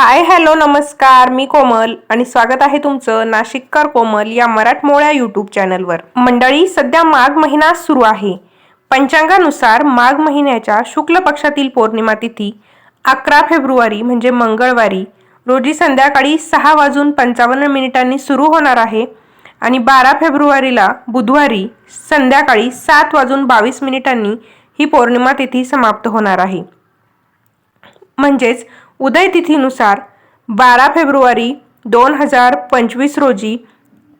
Hi hello नमस्कार. मी कोमल आणि स्वागत आहे तुमचं नाशिककर कोमल या मराठमोळ्या यूट्यूब चॅनलवर. मंडळी सध्या माघ महिना सुरू आहे. पंचांगानुसार माघ महिन्याच्या शुक्ल पक्षातील पौर्णिमा तिथी अकरा फेब्रुवारी म्हणजे मंगळवारी रोजी संध्याकाळी सहा वाजून पंचावन्न मिनिटांनी सुरू होणार आहे आणि बारा फेब्रुवारीला बुधवारी संध्याकाळी सात वाजून बावीस मिनिटांनी ही पौर्णिमा तिथी समाप्त होणार आहे. म्हणजेच उदय तिथीनुसार बारा फेब्रुवारी दोन हजार पंचवीस रोजी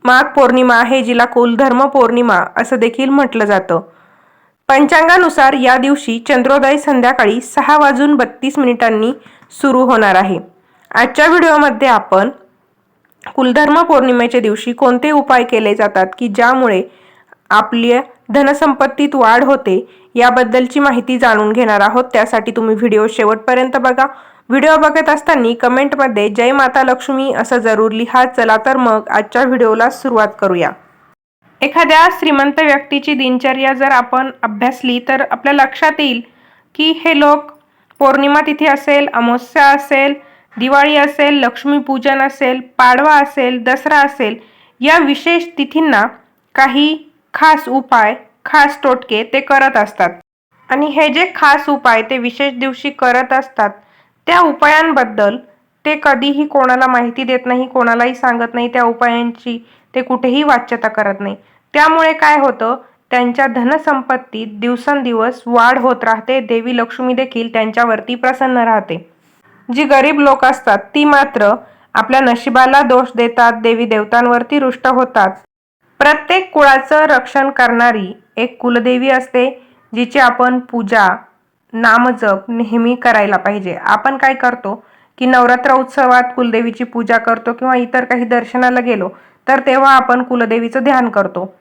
माघ पौर्णिमा हे जिला कुलधर्म पौर्णिमा असं देखील म्हटलं जातं. पंचांगानुसार या दिवशी चंद्रोदय संध्याकाळी सहा वाजून बत्तीस मिनिटांनी सुरू होणार आहे. आजच्या व्हिडिओमध्ये आपण कुलधर्म पौर्णिमेच्या दिवशी कोणते उपाय केले जातात की ज्यामुळे आपल्या धनसंपत्तीत वाढ होते याबद्दलची माहिती जाणून घेणार आहोत. त्यासाठी तुम्ही व्हिडिओ शेवटपर्यंत बघा. व्हिडिओ बघत असताना कमेंटमध्ये जय माता लक्ष्मी असं जरूर लिहा. चला तर मग आजच्या व्हिडिओला सुरुवात करूया. एखाद्या श्रीमंत व्यक्तीची दिनचर्या जर आपण अभ्यासली तर आपल्या लक्षात येईल की हे लोक पौर्णिमा तिथी असेल अमावस्या असेल दिवाळी असेल लक्ष्मीपूजन असेल पाडवा असेल दसरा असेल या विशेष तिथींना काही खास उपाय खास टोटके ते करत असतात. आणि हे जे खास उपाय ते विशेष दिवशी करत असतात त्या उपायांबद्दल ते कधीही कोणाला माहिती देत नाही कोणालाही सांगत नाही त्या उपायांची ते कुठेही वाच्यता करत नाही. त्यामुळे काय होतं त्यांच्या धनसंपत्तीत दिवसेंदिवस वाढ होत राहते देवी लक्ष्मी देखील त्यांच्यावरती प्रसन्न राहते. जी गरीब लोक असतात ती मात्र आपल्या नशिबाला दोष देतात देवी देवतांवरती रुष्ट होतात. प्रत्येक कुळाचं रक्षण करणारी एक कुलदेवी असते जिची आपण पूजा नामजप नेहमी करायला पाहिजे. आपण काय करतो की नवरात्र उत्सवात कुलदेवीची पूजा करतो किंवा इतर काही दर्शनाला गेलो तर तेव्हा आपण कुलदेवीचं ध्यान करतो.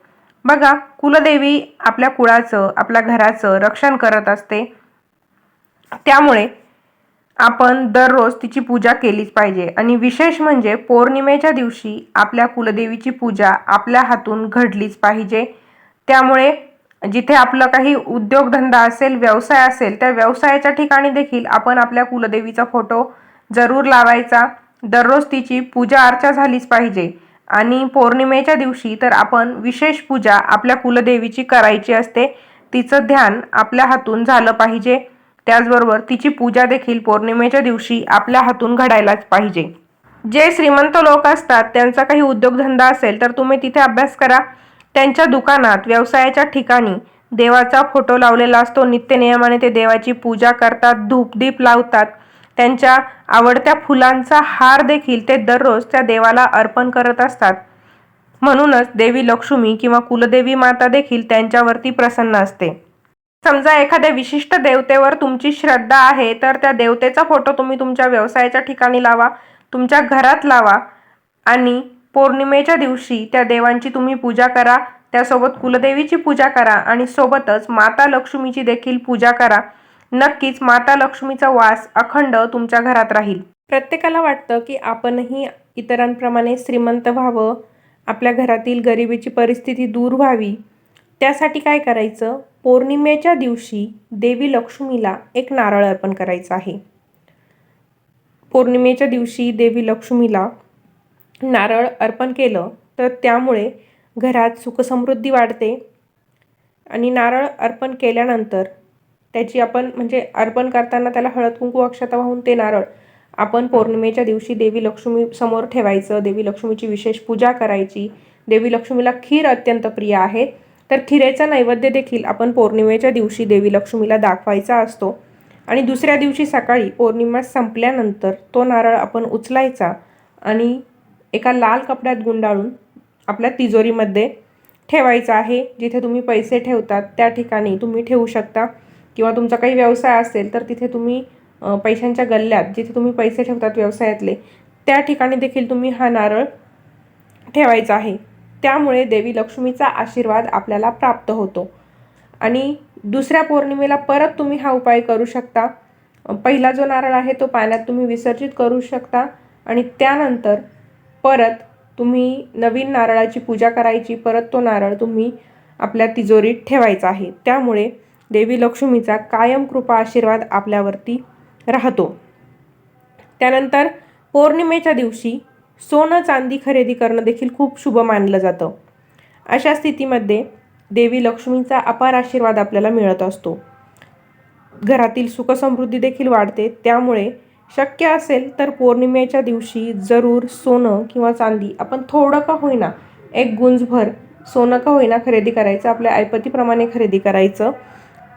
बघा कुलदेवी आपल्या कुळाचं आपल्या घराचं रक्षण करत असते. त्यामुळे आपण दररोज तिची पूजा केलीच पाहिजे. आणि विशेष म्हणजे पौर्णिमेच्या दिवशी आपल्या कुलदेवीची पूजा आपल्या हातून घडलीच पाहिजे. त्यामुळे जिथे आपलं काही उद्योगधंदा असेल व्यवसाय असेल त्या व्यवसायाच्या ठिकाणी देखील आपण आपल्या कुलदेवीचा फोटो जरूर लावायचा. दररोज तिची पूजा अर्चा झालीच पाहिजे. आणि पौर्णिमेच्या दिवशी तर आपण विशेष पूजा आपल्या कुलदेवीची करायची असते. तिचं ध्यान आपल्या हातून झालं पाहिजे. त्याचबरोबर तिची पूजा देखील पौर्णिमेच्या दिवशी आपल्या हातून घडायलाच पाहिजे. जे श्रीमंत लोक असतात त्यांचा काही उद्योगधंदा असेल तर तुम्ही तिथे अभ्यास करा. त्यांच्या दुकानात व्यवसायाच्या ठिकाणी देवाचा फोटो लावलेला असतो. नित्य नियमाने ते देवाची पूजा करतात धूपदीप लावतात. त्यांच्या आवडत्या फुलांचा हार देखील ते दररोज त्या देवाला अर्पण करत असतात. म्हणूनच देवी लक्ष्मी किंवा कुलदेवी माता देखील त्यांच्यावरती प्रसन्न असते. समजा एखाद्या विशिष्ट देवतेवर तुमची श्रद्धा आहे तर त्या देवतेचा फोटो तुम्ही तुमच्या व्यवसायाच्या ठिकाणी लावा तुमच्या घरात लावा आणि पौर्णिमेच्या दिवशी त्या देवांची तुम्ही पूजा करा त्यासोबत कुलदेवीची पूजा करा आणि सोबतच माता लक्ष्मीची देखील पूजा करा. नक्कीच माता लक्ष्मीचा वास अखंड तुमच्या घरात राहील. प्रत्येकाला वाटतं की आपणही इतरांप्रमाणे श्रीमंत व्हावं आपल्या घरातील गरिबीची परिस्थिती दूर व्हावी. त्यासाठी काय करायचं? पौर्णिमेच्या दिवशी देवी लक्ष्मीला एक नारळ अर्पण करायचं आहे. पौर्णिमेच्या दिवशी देवी लक्ष्मीला नारळ अर्पण केलं तर त्यामुळे घरात सुखसमृद्धी वाढते. आणि नारळ अर्पण केल्यानंतर त्याची आपण म्हणजे अर्पण करताना त्याला हळद कुंकू अक्षता वाहून ते नारळ आपण पौर्णिमेच्या दिवशी देवी लक्ष्मी समोर ठेवायचं. देवी लक्ष्मीची विशेष पूजा करायची. देवी लक्ष्मीला खीर अत्यंत प्रिय आहे. तर खिरेचा नैवेद्य देखील आपण पौर्णिमेच्या दिवशी देवी लक्ष्मीला दाखवायचा असतो. आणि दुसऱ्या दिवशी सकाळी पौर्णिमा संपल्यानंतर तो नारळ आपण उचलायचा आणि एका लाल कपड्यात गुंडाळून आपल्या तिजोरीमध्ये ठेवायचं आहे. जिथे तुम्ही पैसे ठेवतात त्या ठिकाणी तुम्ही ठेवू शकता. किंवा तुमचा काही व्यवसाय असेल तर तिथे तुम्ही पैशांच्या गल्ल्यात जिथे तुम्ही पैसे ठेवतात व्यवसायातले त्या ठिकाणी देखील तुम्ही हा नारळ ठेवायचा आहे. त्यामुळे देवी लक्ष्मीचा आशीर्वाद आपल्याला प्राप्त होतो. आणि दुसऱ्या पौर्णिमेला परत तुम्ही हा उपाय करू शकता. पहिला जो नारळ आहे तो पाण्यात तुम्ही विसर्जित करू शकता. आणि त्यानंतर परत तुम्ही नवीन नारळाची पूजा करायची. परत तो नारळ तुम्ही आपल्या तिजोरीत ठेवायचा आहे. त्यामुळे देवी लक्ष्मीचा कायम कृपा आशीर्वाद आपल्यावरती राहतो. त्यानंतर पौर्णिमेच्या दिवशी सोनं चांदी खरेदी करणं देखील खूप शुभ मानलं जातं. अशा स्थितीमध्ये देवी लक्ष्मीचा अपार आशीर्वाद आपल्याला मिळत असतो. घरातील सुखसमृद्धी देखील वाढते. त्यामुळे शक्य असेल तर पौर्णिमेच्या दिवशी जरूर सोनं किंवा चांदी आपण थोडं का होईना एक गुंजभर सोनं का होईना खरेदी करायचं आपल्या ऐपतीप्रमाणे खरेदी करायचं.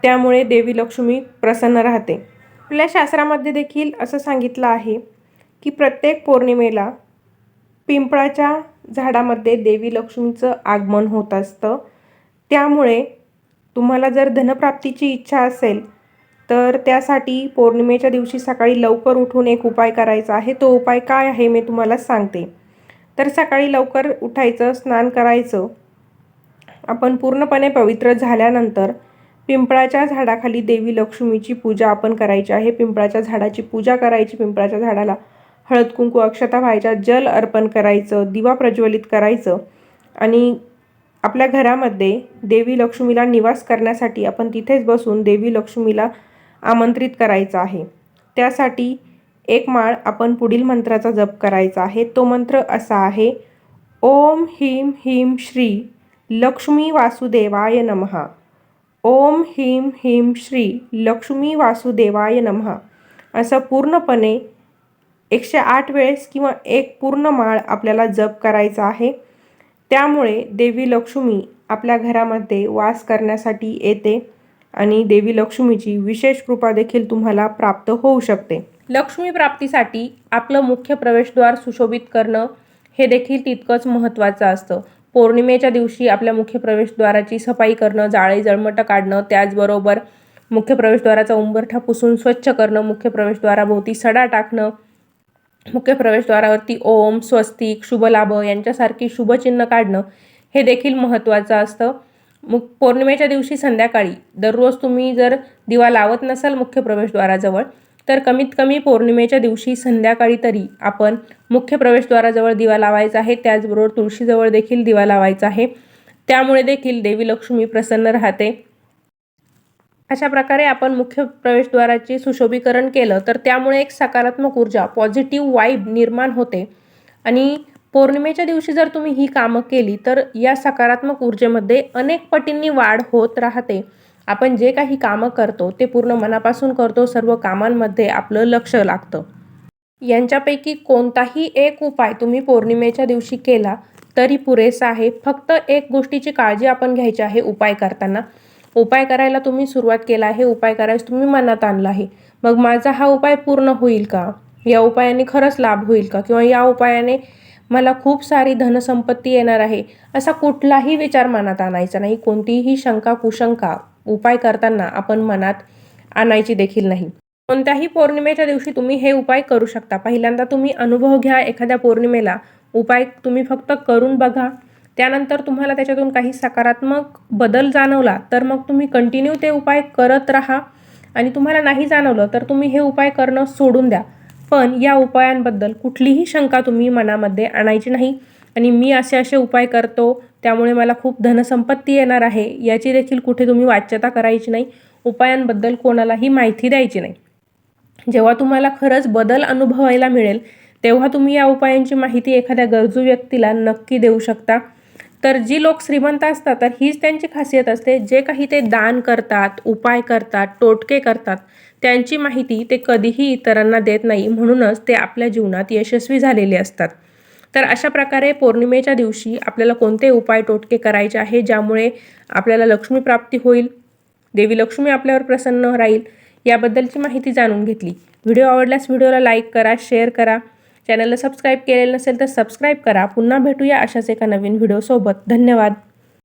त्यामुळे देवी लक्ष्मी प्रसन्न राहते. आपल्या शास्त्रामध्ये देखील असं सांगितलं आहे की प्रत्येक पौर्णिमेला पिंपळाच्या झाडामध्ये देवी लक्ष्मीचं आगमन होत असतं. त्यामुळे तुम्हाला जर धनप्राप्तीची इच्छा असेल तर त्यासाठी पौर्णिमेच्या दिवशी सकाळी लवकर उठून एक उपाय करायचा आहे. तो उपाय काय आहे मी तुम्हाला सांगते. तर सकाळी लवकर उठायचं स्नान करायचं. आपण पूर्णपणे पवित्र झाल्यानंतर पिंपळाच्या झाडाखाली देवी लक्ष्मीची पूजा आपण करायची आहे. पिंपळाच्या झाडाची पूजा करायची पिंपळाच्या झाडाला हळद कुंकू अक्षता व्हायच्या जल अर्पण करायचं दिवा प्रज्वलित करायचं आणि आपल्या घरामध्ये देवी लक्ष्मीला निवास करण्यासाठी आपण तिथेच बसून देवी लक्ष्मीला आमंत्रित करायचं आहे. त्यासाठी एक माळ आपण पुढील मंत्राचा जप करायचा आहे. तो मंत्र असा आहे ओम ह्रीम ह्रीम श्री लक्ष्मी वासुदेवाय नमः ओम ह्रीम ह्रीम श्री लक्ष्मी वासुदेवाय नमः असं पूर्णपणे एकशे आठ वेळेस किंवा एक पूर्ण माळ आपल्याला जप करायचा आहे. त्यामुळे देवी लक्ष्मी आपल्या घरामध्ये वास करण्यासाठी येते आणि देवी लक्ष्मीची विशेष कृपा देखील तुम्हाला प्राप्त होऊ शकते. लक्ष्मी प्राप्तीसाठी आपलं मुख्य प्रवेशद्वार सुशोभित करणं हे देखील तितकंच महत्त्वाचं असतं. पौर्णिमेच्या दिवशी आपल्या मुख्य प्रवेशद्वाराची सफाई करणं जाळे जळमटं काढणं त्याचबरोबर मुख्य प्रवेशद्वाराचा उंबरठा पुसून स्वच्छ करणं मुख्य प्रवेशद्वाराभोवती सडा टाकणं मुख्य प्रवेशद्वारावरती ओम स्वस्तिक शुभलाभ यांच्यासारखी शुभचिन्ह काढणं हे देखील महत्त्वाचं असतं. मु पौर्णिमेच्या दिवशी संध्याकाळी दररोज तुम्ही जर दिवा लावत नसाल मुख्य प्रवेशद्वाराजवळ तर कमीत कमी पौर्णिमेच्या दिवशी संध्याकाळी तरी आपण मुख्य प्रवेशद्वाराजवळ दिवा लावायचा आहे. त्याचबरोबर तुळशीजवळ देखील दिवा लावायचा आहे. त्यामुळे देखील देवी लक्ष्मी प्रसन्न राहते. अशा प्रकारे आपण मुख्य प्रवेशद्वाराचे सुशोभीकरण केलं तर त्यामुळे एक सकारात्मक ऊर्जा पॉझिटिव्ह वाईब निर्माण होते. आणि पौर्णिमेच्या दिवशी जर तुम्ही ही कामं केली तर या सकारात्मक ऊर्जेमध्ये अनेक पटींनी वाढ होत राहते. आपण जे काही कामं करतो ते पूर्ण मनापासून करतो सर्व कामांमध्ये आपलं लक्ष लागतं. यांच्यापैकी कोणताही एक उपाय तुम्ही पौर्णिमेच्या दिवशी केला तरी पुरेसा आहे. फक्त एक गोष्टीची काळजी आपण घ्यायची आहे उपाय करताना. उपाय करायला तुम्ही सुरुवात केला आहे उपाय करायला तुम्ही मनात आणला आहे. मग माझा हा उपाय पूर्ण होईल का? या उपायाने खरंच लाभ होईल का? किंवा या उपायाने मला खूप सारी धनसंपत्ती येणार आहे असा कुठलाही विचार मनात आणायचा नाही. कोणतीही शंका कुशंका उपाय करताना आपण मनात आणायची देखील नाही. कोणत्याही पौर्णिमेच्या दिवशी तुम्ही हे उपाय करू शकता. पहिल्यांदा तुम्ही अनुभव घ्या एखाद्या पौर्णिमेला. उपाय तुम्ही फक्त करून बघा. त्यानंतर तुम्हाला त्याच्यातून काही सकारात्मक बदल जाणवला तर मग तुम्ही कंटिन्यू ते उपाय करत राहा. आणि तुम्हाला नाही जाणवलं तर तुम्ही हे उपाय करणं सोडून द्या. पण या उपायांबद्दल कुठलीही शंका तुम्ही मनामध्ये आणायची नाही. आणि मी असे असे उपाय करतो त्यामुळे मला खूप धनसंपत्ती येणार आहे याची देखील कुठे तुम्ही वाच्यता करायची नाही. उपायांबद्दल कोणालाही माहिती द्यायची नाही. जेव्हा तुम्हाला खरंच बदल अनुभवायला मिळेल तेव्हा तुम्ही या उपायांची माहिती एखाद्या गरजू व्यक्तीला नक्की देऊ शकता. तर जी लोक श्रीमंत असतात तर हीच त्यांची खासियत असते. जे काही ते दान करतात उपाय करतात टोटके करतात त्यांची माहिती ते कधीही इतरांना देत नाही. म्हणूनच ते आपल्या जीवनात यशस्वी झालेले असतात. तर अशा प्रकारे पौर्णिमेच्या दिवशी आपल्याला कोणते उपाय टोटके करायचे आहे ज्यामुळे आपल्याला लक्ष्मी प्राप्ती होईल देवी लक्ष्मी आपल्यावर प्रसन्न राहील याबद्दलची माहिती जाणून घेतली. व्हिडिओ आवडल्यास व्हिडिओला लाईक करा शेअर करा. चॅनलला सबस्क्राईब केलेलं नसेल तर सबस्क्राईब करा. पुन्हा भेटूया अशाच एका नवीन व्हिडिओसोबत धन्यवाद.